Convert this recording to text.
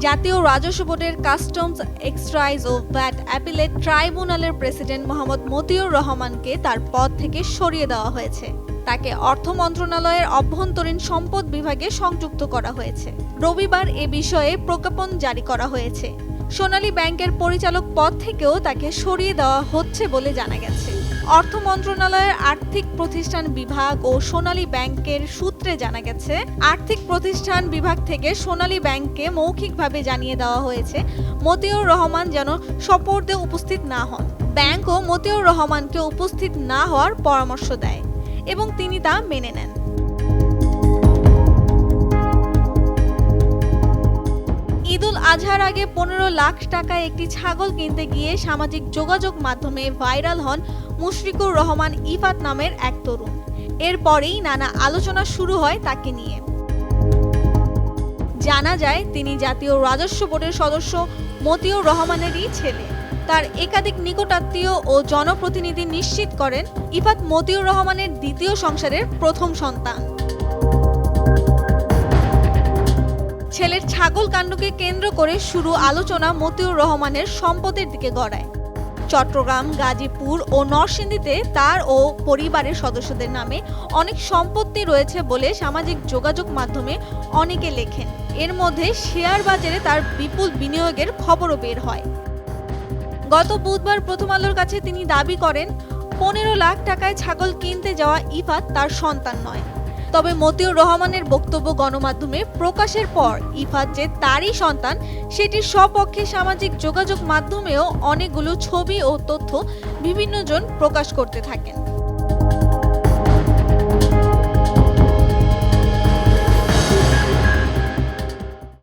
জাতীয় রাজস্ব বোর্ডের কাস্টমস এক্সট্রাইজ ও ভ্যাট অ্যাপিলেট ট্রাইব্যুনালের প্রেসিডেন্ট মোহাম্মদ মতিউর রহমানকে তার পদ থেকে সরিয়ে দেওয়া হয়েছে। তাকে অর্থ মন্ত্রণালয়ের অভ্যন্তরীণ সম্পদ বিভাগে সংযুক্ত করা হয়েছে। রবিবার এ বিষয়ে প্রজ্ঞাপন জারি করা হয়েছে। সোনালী ব্যাংকের পরিচালক পদ থেকেও তাকে সরিয়ে দেওয়া হচ্ছে বলে জানা গেছে। অর্থ মন্ত্রণালয়ের আর্থিক প্রতিষ্ঠান বিভাগ ও সোনালী ব্যাংকের সূত্রে জানা গেছে, আর্থিক প্রতিষ্ঠান বিভাগ থেকে সোনালী ব্যাংককে মৌখিকভাবে জানিয়ে দেওয়া হয়েছে, মতিউর রহমান যেন সপর্দে উপস্থিত না হন। ব্যাংকও মতিউর রহমানকে উপস্থিত না হওয়ার পরামর্শ দেয় এবং তিনি তা মেনে নেন। আজহার আগে পনেরো লাখ টাকায় একটি ছাগল কিনতে গিয়ে সামাজিক যোগাযোগ মাধ্যমে ভাইরাল হন মুশফিকুর রহমান ইফাত নামের এক তরুণ। এরপরেই নানা আলোচনা শুরু হয় তাকে নিয়ে। জানা যায়, তিনি জাতীয় রাজস্ব বোর্ডের সদস্য, মতিউর রহমানেরই ছেলে। তার একাধিক নিকটাত্মীয় ও জনপ্রতিনিধি নিশ্চিত করেন, ইফাত মতিউর রহমানের দ্বিতীয় সংসারের প্রথম সন্তান। ছেলের ছাগল কাণ্ডকে কেন্দ্র করে শুরু আলোচনা মতিউর রহমানের সম্পদের দিকে গড়ায়। চট্টগ্রাম, গাজীপুর ও নরসিংদীতে তার ও পরিবারের সদস্যদের নামে অনেক সম্পত্তি রয়েছে বলে সামাজিক যোগাযোগ মাধ্যমে অনেকে লেখেন। এর মধ্যে শেয়ার বাজারে তার বিপুল বিনিয়োগের খবরও বের হয়। গত বুধবার প্রথম আলোর কাছে তিনি দাবি করেন, পনেরো লাখ টাকায় ছাগল কিনতে যাওয়া ইফাত তার সন্তান নয়। তবে মতিউর রহমানের বক্তব্য গণমাধ্যমে প্রকাশের পর ইফাত যে তারই সন্তান, সেটির সপক্ষে সামাজিক যোগাযোগ মাধ্যমেও অনেকগুলো ছবি ও তথ্য বিভিন্নজন প্রকাশ করতে থাকেন।